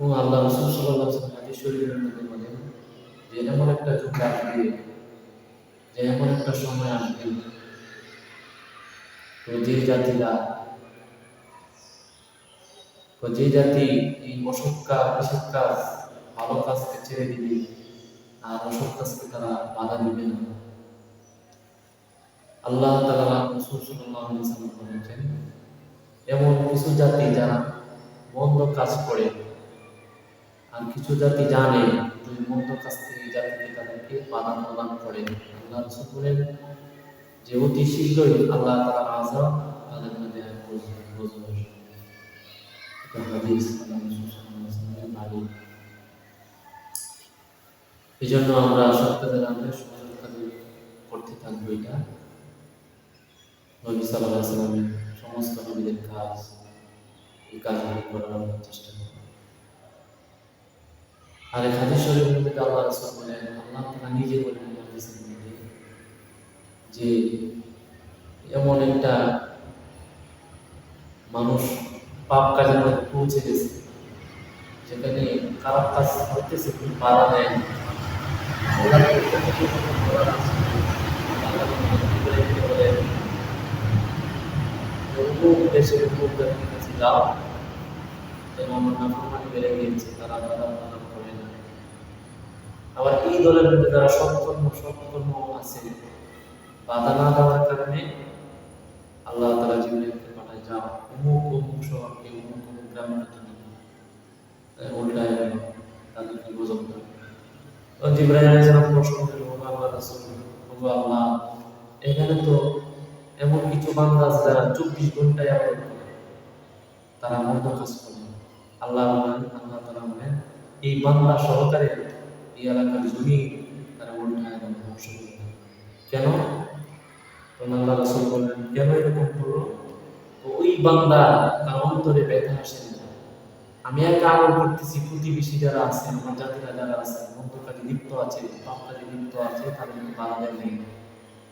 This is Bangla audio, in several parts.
ও আল্লাহ রসুল সাল্লাহ শরীরের মধ্যে বলেন, যে এমন একটা যুগ আসবে, যে এমন একটা সময় আসবে জাতিরা যে জাতি এই অসৎ কাজ ভালো কাজকে ছেড়ে দিবে, আর অসৎ কাজকে তারা বাধা দিবে না। আল্লাহ তালা বলেছেন, এমন কিছু জাতি যারা মন্দ কাজ করে আর কিছু জাতি জানে মন্দ কাজ থেকে জাতিকে তাদেরকে বাধা প্রদান করে আল্লাহ যে অতি শীঘ্রই আল্লাহ আজাব তাদের মধ্যে। এই জন্য আমরা সৎ করতে থাকব এটা। নবী সাল্লাহ সমস্ত নবীদের কাজ, এই করার চেষ্টা করব। আর এই হাদিস শরীফের মধ্যে আল্লাহ রাসূল বলেন আল্লাহ তাআলা নিজে বলেন এই হাদিসের মধ্যে যে এমন একটা মানুষ পাপ কাজের মধ্যে পৌঁছে গেছে যেখানে খারাপ কাজ করতেছে কিন্তু বাধা দেয় না। আল্লাহ তাআলা কিছু কিছু করার আছে। আল্লাহ তাআলা বলেন অমুক দেশের অমুক ব্যক্তির কাছে যাও এবং আমার নাফরমানি বেড়ে গিয়েছে তারা বাধা প্রদান করে না আবার এই দলের মধ্যে যারা সৎকর্ম সৎকর্ম আছে, বাধা না দেওয়ার কারণে আল্লাহ তারা জীবনকে পাঠায়, যাও, অমুক অমুক শহরকে, অমুক অমুক গ্রামে তুমি উল্টায় তাদেরকে গজব দাও তো জিব্রাহিম আলাইহিস সালাম প্রশ্ন করলেন ও আল্লাহ আল্লাহ, এখানে তো এমন কিছু বান্দা আছে যারা চব্বিশ ঘন্টায় আবাদত করে। তারা মন্দ কাজ করে আল্লাহ আল্লাহ তারা বলেন, এই বান্দা সহকারে এই এলাকার জমি তারা উল্টায় এবং ধ্বংস করে কেন? আল্লাহ রাসূল বললেন, কেন এরকম করল ওই বান্দা তার অন্তরে ব্যথা আসে না আমি একটা আমল করতেছি প্রতিবেশী যারা আছে, আমার জাতিরা যারা আছে মন্দ কাজে লিপ্ত আছে পাপ কাজে লিপ্ত আছে তাদেরকে বাধা নেই।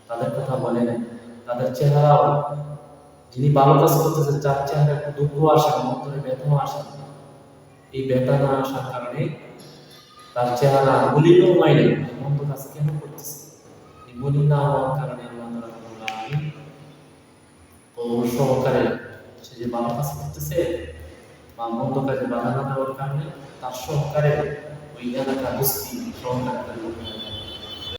তাদের কথা বলে নাই। তাদের চেহারাও, যিনি ভালো কাজ করতেছে যার চেহারা দুঃখ আসে না, অন্তরে ব্যথাও আসে এই ব্যথা না আসার কারণে তার চেহারা মলিনময় নেই। মন্দ কাজ কেন করতেছে? এই মলিন না হওয়ার কারণে সহকারে সে যে ভালো কাজ করতেছে বা মন্দ কাজে বাধা না দেওয়ার কারণে তার সহকারে ওই এলাকা বস্তি সহকারে